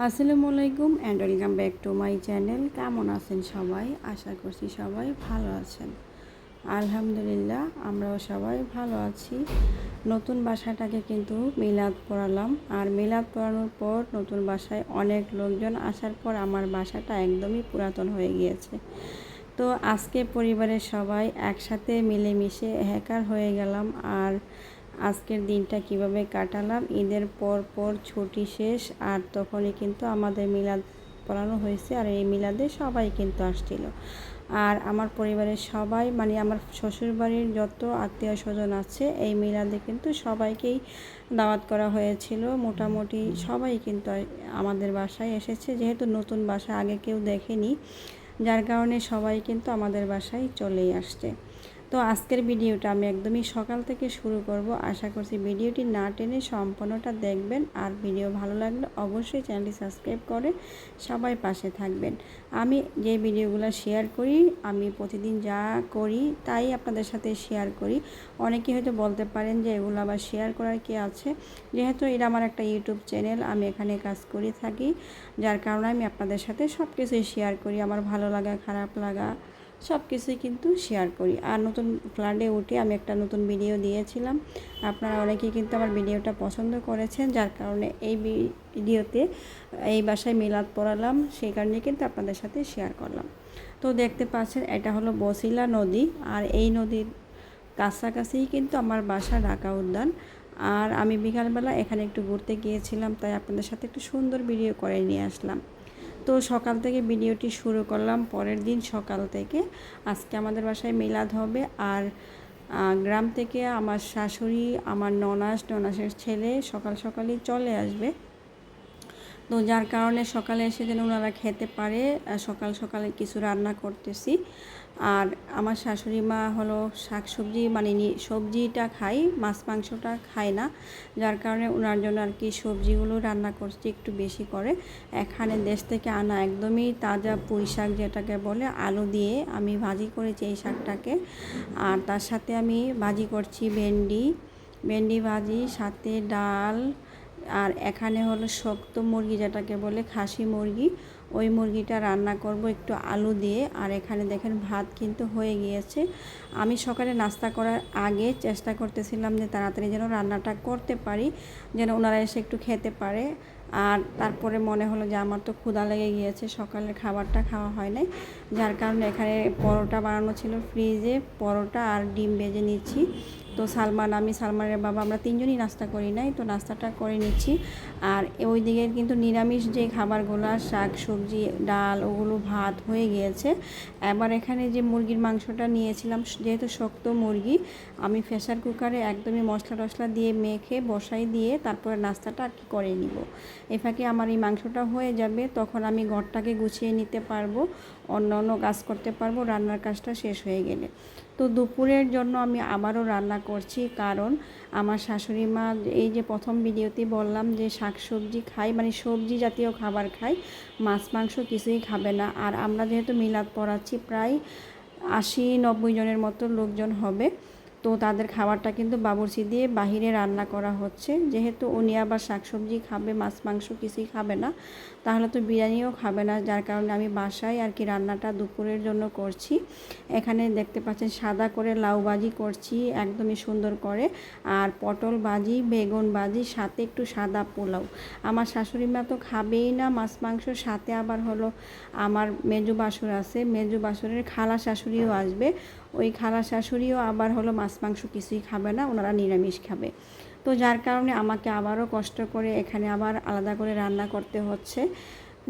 আসসালামু আলাইকুম and welcome back to my channel কেমন আছেন সবাই? আশা করছি সবাই ভালো আছেন। আলহামদুলিল্লাহ, আমরাও সবাই ভালো আছি। নতুন বাসাটাকে কিন্তু মিলাদ পড়ালাম। আর মিলাদ পড়ানোর পর নতুন বাসায় অনেক লোকজন আসার পর আমার বাসাটা একদমই পুরাতন হয়ে গিয়েছে। তো আজকে পরিবারের সবাই একসাথে মিলেমিশে হ্যাকার হয়ে গেলাম। আর আজকের দিনটা কীভাবে কাটালাম? ঈদের পর পর ছুটি শেষ, আর তখনই কিন্তু আমাদের মিলাদ পড়ানো হয়েছে, আর এই মিলাদে সবাই কিন্তু আসছিল। আর আমার পরিবারের সবাই মানে আমার শ্বশুরবাড়ির যত আত্মীয় স্বজন আছে, এই মিলাদে কিন্তু সবাইকেই দাওয়াত করা হয়েছিল। মোটামুটি সবাই কিন্তু আমাদের বাসায় এসেছে, যেহেতু নতুন বাসা আগে কেউ দেখেনি, যার কারণে সবাই কিন্তু আমাদের বাসায় চলেই আসছে। তো আজকের ভিডিওটা আমি একদমই সকাল থেকে শুরু করব। আশা করছি ভিডিওটি না টেনে সম্পূর্ণটা দেখবেন। আর ভিডিও ভালো লাগলে অবশ্যই চ্যানেলটি সাবস্ক্রাইব করে সবাই পাশে থাকবেন। আমি যে ভিডিওগুলো শেয়ার করি, আমি প্রতিদিন যা করি তাই আপনাদের সাথে শেয়ার করি। অনেকে হয়তো বলতে পারেন যে এগুলো আবার শেয়ার করার কি আছে? যেহেতু এটা আমার একটা ইউটিউব চ্যানেল, আমি এখানে কাজ করে থাকি। যার কারণে আমি আপনাদের সাথে সব কিছুই শেয়ার করি। আমার ভালো লাগা, খারাপ লাগা সব কিছুই কিন্তু শেয়ার করি। আর নতুন ফ্ল্যাটে উঠে আমি একটা নতুন ভিডিও দিয়েছিলাম। আপনারা অনেকেই কিন্তু আমার ভিডিওটা পছন্দ করেছেন, যার কারণে এই ভিডিওতে এই বাসায় মিলাদ পড়ালাম, সেই কারণে কিন্তু আপনাদের সাথে শেয়ার করলাম। তো দেখতে পাচ্ছেন, এটা হলো বসিলা নদী। আর এই নদীর কাছাকাছিই কিন্তু আমার বাসা ঢাকা উদ্যান। আর আমি বিকালবেলা এখানে একটু ঘুরতে গিয়েছিলাম, তাই আপনাদের সাথে একটু সুন্দর ভিডিও করে নিয়ে আসলাম। তো সকাল থেকে ভিডিওটি শুরু করলাম। পরের দিন সকাল থেকে। আজকে আমাদের বাসায় মেলাদ হবে। আর গ্রাম থেকে আমার শাশুড়ি, আমার ননাস, ননাসের ছেলে সকাল সকালই চলে আসবে। তো যার কারণে সকালে এসে যেন ওনারা খেতে পারে সকাল সকালে কিছু রান্না করতেছি। আর আমার শাশুড়ি মা হলো শাক সবজি মানে সবজিটা খাই, মাছ, মাংসটা খায় না। যার কারণে ওনার জন্য আর কি সবজিগুলো রান্না করছি একটু বেশি করে। এখানে দেশ থেকে আনা একদমই তাজা পুঁই শাক যেটাকে বলে, আলু দিয়ে আমি ভাজি করেছি এই শাকটাকে। আর তার সাথে আমি ভাজি করছি ভেন্ডি। ভেন্ডি ভাজি, সাথে ডাল, আর এখানে হলো শক্ত মুরগি যেটাকে বলে খাসি মুরগি। ওই মুরগিটা রান্না করব একটু আলু দিয়ে। আর এখানে দেখেন ভাত কিন্তু হয়ে গিয়েছে। আমি সকালে নাস্তা করার আগে চেষ্টা করতেছিলাম যে তাড়াতাড়ি যেন রান্নাটা করতে পারি, যেন ওনারা এসে একটু খেতে পারে। আর তারপরে মনে হলো যে আমার তো ক্ষুধা লেগে গিয়েছে, সকালের খাবারটা খাওয়া হয় নাই। যার কারণে এখানে পরোটা বানানো ছিল, ফ্রিজে পরোটা আর ডিম ভেজে নিচ্ছি। তো সালমান, আমি সালমানের বাবা, আমরা তিনজনই নাস্তা করি নাই, তো নাস্তাটা করে নিচ্ছি। আর ওই দিকে কিন্তু নিরামিষ যে খাবারগুলো, শাক, সবজি, ডাল, ওগুলো ভাত হয়ে গিয়েছে। এবার এখানে যে মুরগির মাংসটা নিয়েছিলাম, যেহেতু শক্ত মুরগি, আমি প্রেশার কুকারে একদমই মশলা টশলা দিয়ে মেখে, বসাই দিয়ে তারপরে নাস্তাটা আর কি করে নিব। এ ফাঁকে আমার এই মাংসটা হয়ে যাবে, তখন আমি ঘরটাকে গুছিয়ে নিতে পারব, অন্য অন্য কাজ করতে পারব, রান্নার কাজটা শেষ হয়ে গেলে। তো দুপুরের জন্য আমি আবারও রান্না করছি, কারণ আমার শাশুড়ি মা এই যে প্রথম ভিডিওতে বললাম যে শাক সবজি খাই মানে সবজি জাতীয় খাবার খাই, মাছ, মাংস কিছুই খাবে না। আর আমরা যেহেতু মিলাদ পড়াচ্ছি, প্রায় আশি নব্বই জনের মতো লোকজন হবে। তো তাদের খাবারটা কিন্তু বাবুর্চি দিয়ে বাহিরে রান্না করা হচ্ছে। যেহেতু উনি আবার শাকসবজি খাবে, মাছ, মাংস কিছুই খাবে না, তাহলে তো বিরিয়ানিও খাবে না। যার কারণে আমি বাসায় আর কি রান্নাটা দুপুরের জন্য করছি। এখানে দেখতে পাচ্ছেন সাদা করে লাউ বাজি করছি, একদমই সুন্দর করে। আর পটল বাজি বেগুন বাজি সাথে একটু সাদা পোলাও। আমার শাশুড়ি মা তো খাবেই না মাছ, মাংস, সাথে আবার হলো আমার মেজু বাসুর আছে। মেজু বাসুরের খালা শাশুড়িও আসবে। ওই খালা শাশুড়িও আবার হলো মাছ মাংস কিছুই খাবে না, ওনারা নিরামিষ খাবে। তো যার কারণে আমাকে আবারও কষ্ট করে এখানে আবার আলাদা করে রান্না করতে হচ্ছে।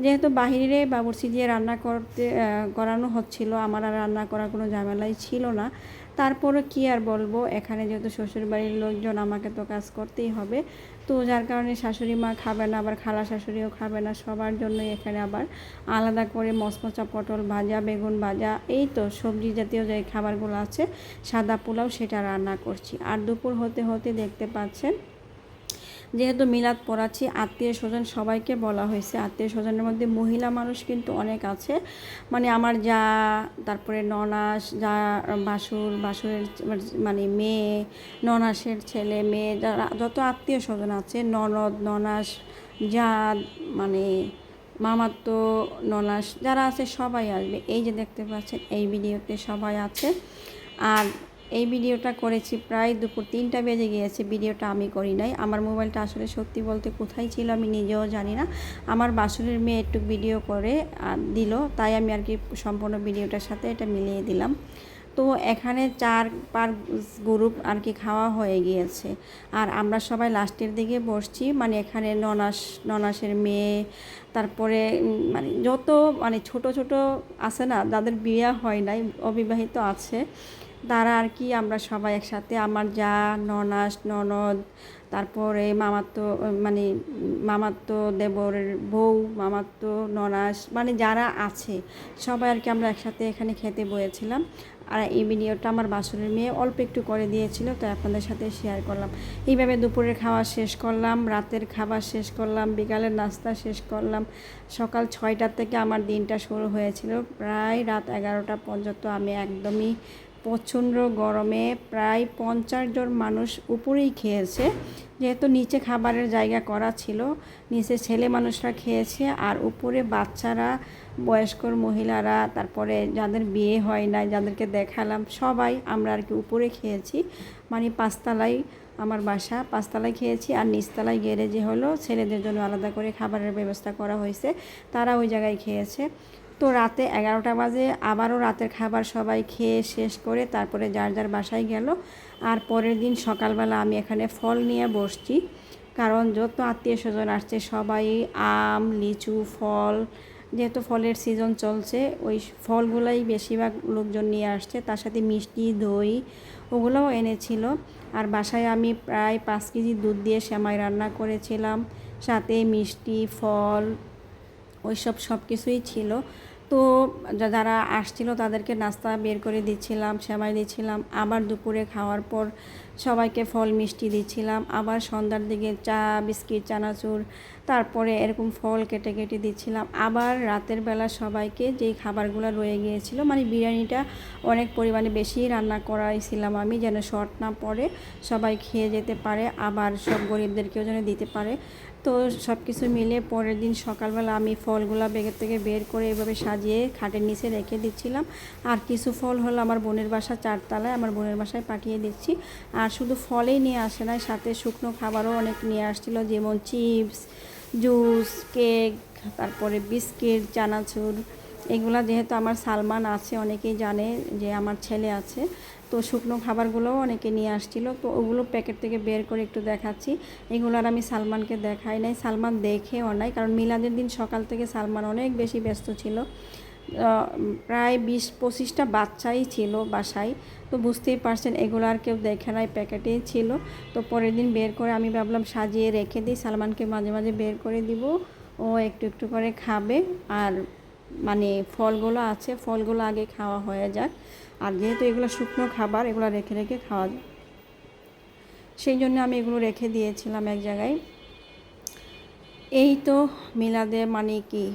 যেহেতু বাহিরে বাবুর্চি দিয়ে রান্না করতে করানো হচ্ছিল, আমার আর রান্না করার কোনো ঝামেলাই ছিল না। তারপরে কি আর বলব? এখানে যেহেতু শ্বশুরবাড়ির লোকজন, আমাকে তো কাজ করতেই হবে। তো যার কারণে শাশুড়ি মা খাবে না, আবার খালা শাশুড়িও খাবে না। সবার জন্যই এখানে আবার আলাদা করে মচমচা পটল ভাজা, বেগুন ভাজা, এই তো সবজি জাতীয় যে খাবারগুলো আছে, সাদা পোলাও সেটা রান্না করছি। আর দুপুর হতে হতে দেখতে পাচ্ছেন যেহেতু মিলাদ পড়াচ্ছি, আত্মীয় স্বজন সবাইকে বলা হয়েছে। আত্মীয় স্বজনের মধ্যে মহিলা মানুষ কিন্তু অনেক আছে। মানে আমার যা, তারপরে ননাস, যা বাসুর, বাসুরের মানে মেয়ে, ননাসের ছেলে, মেয়ে, যারা, যত আত্মীয় স্বজন আছে, ননদ, ননাস যা মানে মামাতো, ননাস, যারা আছে সবাই আসবে। এই যে দেখতে পাচ্ছেন, এই ভিডিওতে সবাই আছে। আর এই ভিডিওটা করেছি প্রায় দুপুর তিনটা বেজে গিয়েছে, ভিডিওটা আমি করি নাই। আমার মোবাইলটা আসলে সত্যি বলতে কোথায় ছিল আমি নিজেও জানি না। আমার বাসুরের মেয়ে একটু ভিডিও করে দিল, তাই আমি আর কি সম্পূর্ণ ভিডিওটার সাথে এটা মিলিয়ে দিলাম। তো এখানে চার পার গ্রুপ আর কি খাওয়া হয়ে গিয়েছে। আর আমরা সবাই লাস্টের দিকে বসছি মানে এখানে ননাস, ননাসের মেয়ে, তারপরে মানে যত মানে ছোট ছোট আছে না যাদের বিয়ে হয় নাই, অবিবাহিত আছে। তারা আর কি আমরা সবাই একসাথে, আমার যা, ননাস, ননদ, তারপরে মামাতো মানে মামাতো দেবরের বউ, মামাতো, ননাস মানে যারা আছে, সবাই আর কি আমরা একসাথে এখানে খেতে বয়েছিলাম। আর এই ভিডিওটা আমার বাসুরের মেয়ে অল্প একটু করে দিয়েছিল তো আপনাদের সাথে শেয়ার করলাম। এইভাবে দুপুরের খাওয়া শেষ করলাম, রাতের খাবার শেষ করলাম, বিকালের নাস্তা শেষ করলাম। সকাল ছয়টার থেকে আমার দিনটা শুরু হয়েছিল, প্রায় রাত এগারোটা পর্যন্ত আমি একদমই প্রচণ্ড গরমে প্রায় পঞ্চাশ জন মানুষ উপরেই খেয়েছে। যেহেতু নিচে খাবারের জায়গা করা ছিল, নিচে ছেলে মানুষরা খেয়েছে আর উপরে বাচ্চারা বয়স্কর মহিলারা, তারপরে যাদের বিয়ে হয় নাই, যাদেরকে দেখালাম, সবাই আমরা আর কি উপরে খেয়েছি। মানে পাঁচতলায় আমার বাসা, পাঁচতলায় খেয়েছি আর নিচতলায় গ্যারেজে হলো, ছেলেদের জন্য আলাদা করে খাবারের ব্যবস্থা করা হয়েছে, তারা ওই জায়গায় খেয়েছে। তো রাতে এগারোটা বাজে, আবারও রাতের খাবার সবাই খেয়ে শেষ করে তারপরে যার যার বাসায় গেল। আর পরের দিন সকালবেলা আমি এখানে ফল নিয়ে বসছি। কারণ যত আত্মীয় স্বজন আসছে, সবাই আম, লিচু, ফল, যেহেতু ফলের সিজন চলছে, ওই ফলগুলাই বেশিরভাগ লোকজন নিয়ে আসছে। তার সাথে মিষ্টি, দই ওগুলোও এনেছিল। আর বাসায় আমি প্রায় পাঁচ কেজি দুধ দিয়ে সেমাই রান্না করেছিলাম। সাথে মিষ্টি, ফল ওইসব সব কিছুই ছিল। তো যারা আসছিল তাদেরকে নাস্তা বের করে দিচ্ছিলাম, সেমাই দিচ্ছিলাম। আবার দুপুরে খাওয়ার পর সবাইকে ফল মিষ্টি দিচ্ছিলাম। আবার সন্ধ্যার দিকে চা, বিস্কিট, চানাচুর, তারপরে এরকম ফল কেটে কেটে দিচ্ছিলাম। আবার রাতের বেলা সবাইকে যেই খাবারগুলো রয়ে গিয়েছিল মানে বিরিয়ানিটা অনেক পরিমাণে বেশি রান্না করাইছিলাম আমি, যেন শর্ট না পড়ে সবাই খেয়ে যেতে পারে, আবার সব গরিবদেরকেও যেন দিতে পারে। তো সব কিছু মিলে পরের দিন সকালবেলা আমি ফলগুলো বেগের থেকে বের করে এভাবে সাজিয়ে খাটের নিচে রেখে দিচ্ছিলাম। আর কিছু ফল হলো আমার বোনের বাসা চারতলায়, আমার বোনের বাসায় পাঠিয়ে দিচ্ছি। আর শুধু ফলেই নিয়ে আসে না সাথে শুকনো খাবারও অনেক নিয়ে আসছিল, যেমন চিপস, জুস, কেক, তারপরে বিস্কিট, চানাচুর। এগুলা যেহেতু আমার সালমান আছে, অনেকেই জানে যে আমার ছেলে আছে। তো শুকনো খাবারগুলোও অনেকে নিয়ে আসছিল। তো ওগুলো প্যাকেট থেকে বের করে একটু দেখাচ্ছি। এগুলো আর আমি সালমানকে দেখাই নাই। সালমান দেখেও নাই, কারণ মিলাদের দিন সকাল থেকে সালমান অনেক বেশি ব্যস্ত ছিল। প্রায় বিশ পঁচিশটা বাচ্চাই ছিল বাসায়। তো বুঝতেই পারছেন, এগুলো আর কেউ দেখে নাই প্যাকেটেই ছিল। তো পরের দিন বের করে আমি ভাবলাম সাজিয়ে রেখে দিই, সালমানকে মাঝে মাঝে বের করে দিব। ও একটু একটু করে খাবে। আর মানে ফলগুলো আছে, ফলগুলো আগে খাওয়া হয়ে যাক। আর যেহেতু এগুলো শুকনো খাবার, এগুলো রেখে রেখে খাওয়া যায়। সেই জন্য আমি এগুলো রেখে দিয়েছিলাম এক জায়গায়। এই তো মিলাদে মানে কি?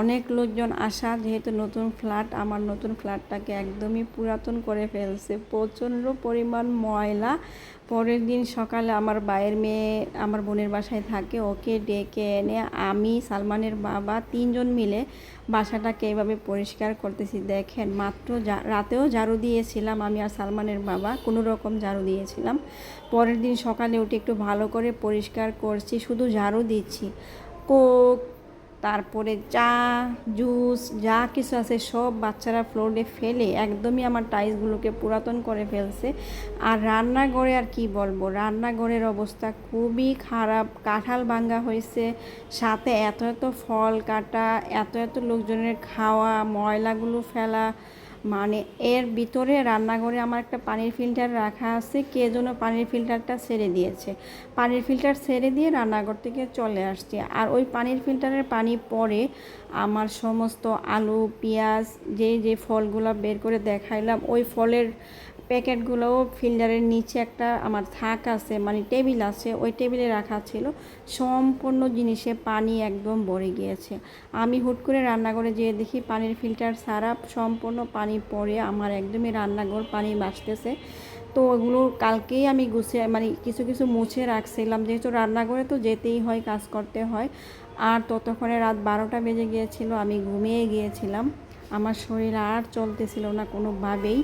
অনেক লোকজন আসা, যেহেতু নতুন ফ্ল্যাট, আমার নতুন ফ্ল্যাটটাকে একদমই পুরাতন করে ফেলছে। প্রচণ্ড পরিমাণ ময়লা। পরের দিন সকালে আমার বায়ের মেয়ে আমার বোনের বাসায় থাকে, ওকে ডেকে এনে আমি, সালমানের বাবা তিনজন মিলে বাসাটাকে এভাবে পরিষ্কার করতেছি। দেখেন, মাত্র রাতেও ঝাড়ু দিয়েছিলাম আমি আর সালমানের বাবা, কোনো রকম ঝাড়ু দিয়েছিলাম। পরের দিন সকালে উঠে একটু ভালো করে পরিষ্কার করছি, শুধু ঝাড়ু দিচ্ছি। কোক তারপরে চা, জুস, যা কিছু আছে সব বাচ্চারা ফ্লোরে ফেলে একদমই আমার টাইলসগুলোকে পুরাতন করে ফেলছে। আর রান্নাঘরে আর কি বলব, রান্নাঘরের অবস্থা খুবই খারাপ, কাঁঠাল ভাঙ্গা হয়েছে, সাথে এত এত ফল কাটা, এত এত লোকজনের খাওয়া, ময়লাগুলো ফেলা মানে এর ভিতরে রান্নাঘরে আমার একটা পানির ফিল্টার রাখা আছে, কে যেন পানির ফিল্টারটা ছেড়ে দিয়েছে। পানির ফিল্টার ছেড়ে দিয়ে রান্নাঘর থেকে চলে আসছে। আর ওই পানির ফিল্টারের পানি পরে আমার সমস্ত আলু, পেঁয়াজ যে যে ফলগুলো বের করে দেখাইলাম, ওই ফলের প্যাকেটগুলোও ফিল্টারের নিচে একটা আমার থাক আছে মানে টেবিল আছে, ওই টেবিলে রাখা ছিল। সম্পূর্ণ জিনিসে পানি একদম ভরে গিয়েছে। আমি হুট করে রান্নাঘরে যেয়ে দেখি পানির ফিল্টার সারা সম্পূর্ণ পানি পরে আমার একদমই রান্নাঘর পানি বাঁচতেছে তো ওগুলো কালকেই আমি গুছিয়ে মানে কিছু কিছু মুছে রাখছিলাম। যেহেতু রান্নাঘরে তো যেতেই হয়, কাজ করতে হয়। আর ততক্ষণে রাত বারোটা বেজে গিয়েছিল, আমি ঘুমিয়ে গিয়েছিলাম। আমার শরীর আর চলতেছিল না কোনোভাবেই।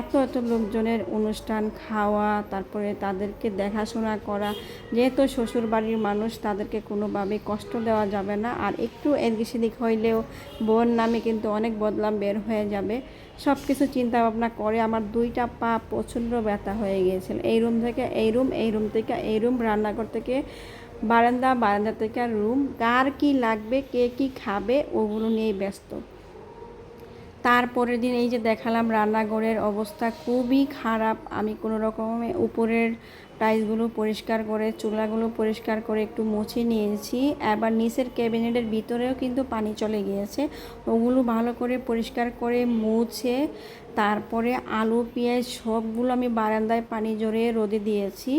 এত এত লোকজনের অনুষ্ঠান, খাওয়া, তারপরে তাদেরকে দেখাশোনা করা, যেহেতু শ্বশুর বাড়ির মানুষ, তাদেরকে কোনোভাবেই কষ্ট দেওয়া যাবে না। আর একটু এদিক সেদিক হইলেও বোন নামে কিন্তু অনেক বদলাম বের হয়ে যাবে। সব কিছু চিন্তা ভাবনা করে আমার দুইটা পা প্রচণ্ড ব্যথা হয়ে গিয়েছিল। এই রুম থেকে এই রুম এই রুম থেকে এই রুম, রান্নাঘর থেকে বারান্দা বারান্দা থেকে রুম। কার কি লাগবে, কে কি খাবে, ওগুলো নিয়েই ব্যস্ত। তারপরের দিন এই যে দেখালাম রান্নাঘরের অবস্থা খুবই খারাপ। আমি কোনো রকমে উপরের টাইলসগুলো পরিষ্কার করে, চুলাগুলো পরিষ্কার করে একটু মুছে নিয়েছি। এবার নিচের ক্যাবিনেটের ভিতরেও কিন্তু পানি চলে গিয়েছে। ওগুলো ভালো করে পরিষ্কার করে মুছে, তারপরে আলু, পেঁয়াজ সবগুলো আমি বারান্দায় পানি জড়িয়ে রোদে দিয়েছি।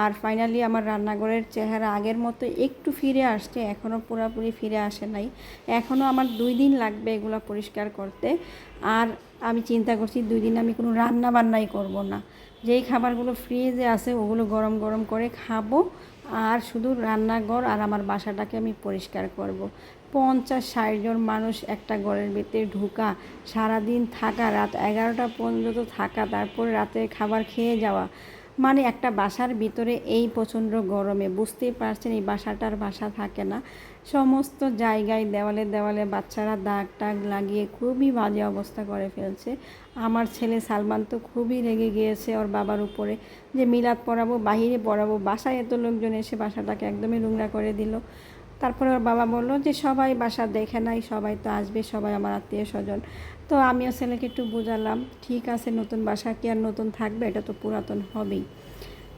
আর ফাইনালি আমার রান্নাঘরের চেহারা আগের মতো একটু ফিরে আসছে এখনও পুরোপুরি ফিরে আসে নাই। এখনও আমার দুই দিন লাগবে এগুলো পরিষ্কার করতে। আর আমি চিন্তা করছি দুই দিন আমি কোনো রান্না বান্নাই করব না। যেই খাবারগুলো ফ্রিজে আছে ওগুলো গরম গরম করে খাব আর শুধু রান্নাঘর আর আমার বাসাটাকে আমি পরিষ্কার করব। পঞ্চাশ ষাট জন মানুষ একটা ঘরের ভিতরে ঢুকা, সারাদিন থাকা, রাত এগারোটা পর্যন্ত থাকা, তারপরে রাতে খাবার খেয়ে যাওয়া মানে একটা বাসার ভিতরে এই প্রচণ্ড গরমে বুঝতেই পারছেন, এই বাসাটার বাসা থাকে না। সমস্ত জায়গায় দেওয়ালে দেওয়ালে বাচ্চারা দাগ টাগ লাগিয়ে খুবই বাজে অবস্থা করে ফেলছে। আমার ছেলে সালমান তো খুবই রেগে গিয়েছে ওর বাবার উপরে যে, মিলাদ পড়াবো, বাহিরে পড়াবো, বাসায় এত লোকজন এসে বাসাটাকে একদমই নোংরা করে দিল। তারপরে ওর বাবা বলল যে, সবাই বাসা দেখে নাই, সবাই তো আসবে, সবাই আমার আত্মীয় স্বজন। তো আমিও ছেলেকে একটু বোঝালাম, ঠিক আছে, নতুন বাসা কি আর নতুন থাকবে? এটা তো পুরাতন হবেই।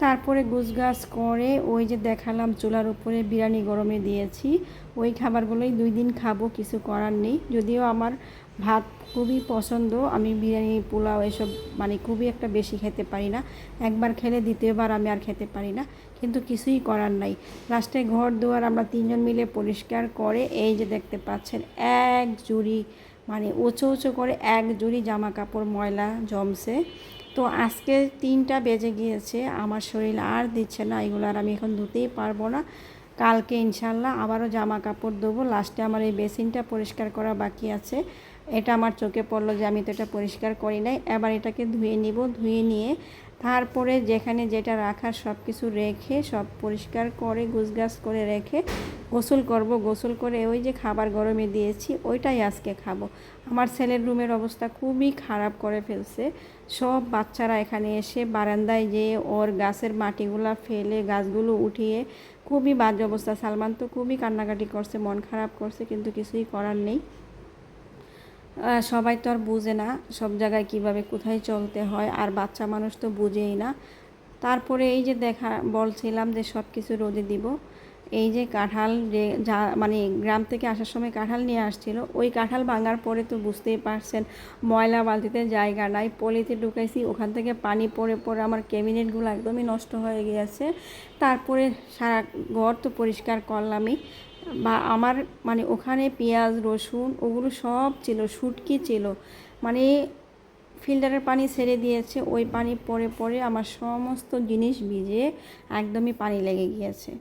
তারপরে গুছগাছ করে ওই যে দেখালাম চুলার উপরে বিরিয়ানি গরমে দিয়েছি। ওই খাবারগুলোই দুই দিন খাব, কিছু করার নেই। যদিও আমার ভাত খুবই পছন্দ, আমি বিরিয়ানি, পোলাও এসব মানে খুবই একটা বেশি খেতে পারি না। একবার খেলে দ্বিতীয়বার আমি আর খেতে পারি না, কিন্তু কিছুই করার নাই। লাস্টে ঘর দুয়ার আমরা তিনজন মিলে পরিষ্কার করে এই যে দেখতে পাচ্ছেন, এক জুড়ি মানে উঁচু উঁচু করে এক জুড়ি জামা কাপড় ময়লা, জমছে। তো আজকে তিনটা বেজে গিয়েছে, আমার শরীর আর দিচ্ছে না, এগুলো আর আমি এখন ধুতেই পারব না। কালকে ইনশাল্লাহ আবারও জামা কাপড় দেবো লাস্টে আমার এই বেসিনটা পরিষ্কার করা বাকি আছে। এটা আমার চোখে পড়ল যে আমি তো এটা পরিষ্কার করি নাই, এবার এটাকে ধুয়ে নিব, ধুয়ে নিয়ে তারপরে যেখানে যেটা রাখার সব কিছু রেখে, সব পরিষ্কার করে, গুছগাছ করে রেখে, গোসল করব, গোসল করে ওই যে খাবার গরমে দিয়েছি, ওইটাই আজকে খাব। আমার ছেলের রুমের অবস্থা খুবই খারাপ করে ফেলছে। সব বাচ্চারা এখানে এসে বারান্দায় যেয়ে ওর গাছের মাটিগুলো ফেলে গাছগুলো উঠিয়ে, খুবই বাজে অবস্থা। সালমান তো খুবই কান্নাকাটি করছে, মন খারাপ করছে, কিন্তু কিছুই করার নেই। সবাই তো আর বুঝে না সব জায়গায় কীভাবে কোথায় চলতে হয়, আর বাচ্চা মানুষ তো বুঝেই না। তারপরে এই যে দেখা, বলছিলাম যে সব কিছু রোদে দিব। এই যে কাঁঠাল যে যা মানে গ্রাম থেকে আসার সময় কাঁঠাল নিয়ে আসছিল, ওই কাঁঠাল ভাঙার পরে তো বুঝতেই পারছেন, ময়লা বালতিতে জায়গা নাই, পলিতে ঢুকাইছি, ওখান থেকে পানি পড়ে পড়ে আমার ক্যাবিনেটগুলো একদমই নষ্ট হয়ে গিয়েছে। তারপরে সারা ঘর তো পরিষ্কার করলামই। বা আমার মানে ওখানে পেঁয়াজ, রসুন ওগুলো সব ছিল, শুটকি ছিল। মানে ফিল্টারের পানি ছেড়ে দিয়েছে, ওই পানি পরে পরে আমার সমস্ত জিনিস ভিজে একদমই পানি লেগে গিয়েছে।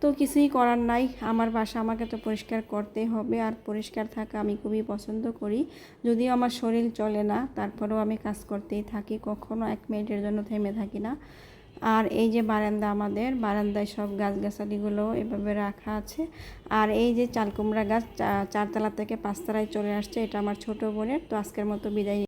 তো কিছুই করার নাই, আমার বাসা আমাকে তো পরিষ্কার করতে হবে আর পরিষ্কার থাকা আমি খুবই পছন্দ করি। যদিও আমার শরীর চলে না, তারপরেও আমি কাজ করতেই থাকি, কখনো এক মিনিটের জন্য থেমে থাকি না। আর এই যে বারান্দা আমাদের, বারান্দায় সব গাছগাছালিগুলো এভাবে রাখা আছে। আর এই যে চালকুমড়া গাছ চারতলা থেকে পাঁচতলায় চলে আসছে, এটা আমার ছোট বোনের, তো আজকের মতো বিদায়